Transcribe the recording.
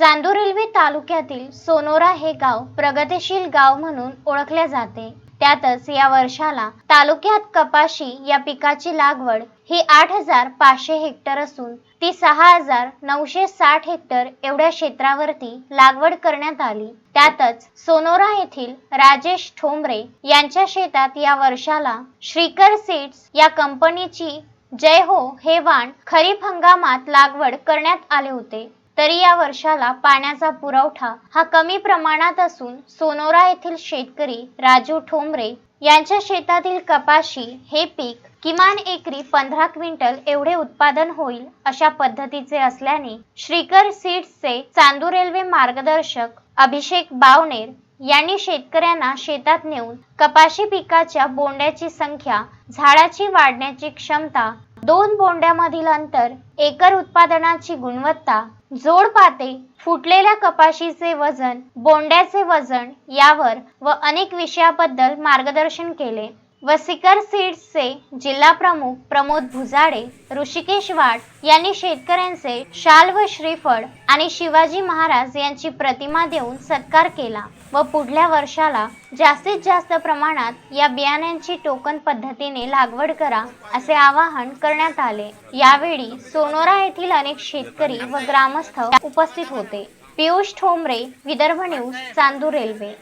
Chandur railway तालुक्यातील Sonora हे गाव प्रगतिशील गाव म्हणून ओळखले जाते. त्यातच या वर्षाला तालुक्यात कपाशी या पिकाची लागवड ही आठ हजार पाचशे हेक्टर असून ती सहा हजार नऊशे साठ हेक्टर एवढ्या क्षेत्रावरती लागवड करण्यात आली. त्यातच सोनोरा येथील राजेश ठोंबरे यांच्या शेतात या वर्षाला श्रीकर सीड्स या कंपनीची जय हो हे वाण खरीप हंगामात लागवड करण्यात आले होते. तरी या वर्षाला पाण्याचा पुरवठा हा कमी प्रमाणात असून सोनोरा येथील शेतकरी राजू ठोंबरे यांच्या शेतातील कपाशी हे पीक किमान एकरी पंधरा क्विंटल एवढे उत्पादन होईल अशा पद्धतीचे असल्याने श्रीकर सीड्सचे चांदू रेल्वे मार्गदर्शक अभिषेक बावनेर यांनी शेतकऱ्यांना शेतात नेऊन कपाशी पिकाच्या बोंड्याची संख्या झाडाची वाढण्याची क्षमता दोन बोंड्यामधील अंतर एकर उत्पादनाची गुणवत्ता जोड पाते फुटलेल्या कपाशीचे वजन बोंड्याचे वजन यावर व अनेक विषयाबद्दल मार्गदर्शन केले. व सिकर सीड्सचे जिल्हा प्रमुख प्रमोद भुजाडे ऋषिकेश वाड यांनी शेतकऱ्यांचे शाल व श्रीफळ आणि शिवाजी महाराज यांची प्रतिमा देऊन सत्कार केला व पुढल्या वर्षाला जास्तीत जास्त प्रमाणात या बियाण्यांची टोकन पद्धतीने लागवड करा असे आवाहन करण्यात आले. यावेळी सोनोरा येथील अनेक शेतकरी व ग्रामस्थ उपस्थित होते. Piyush Thombare Vidarbha news Chandur Railway.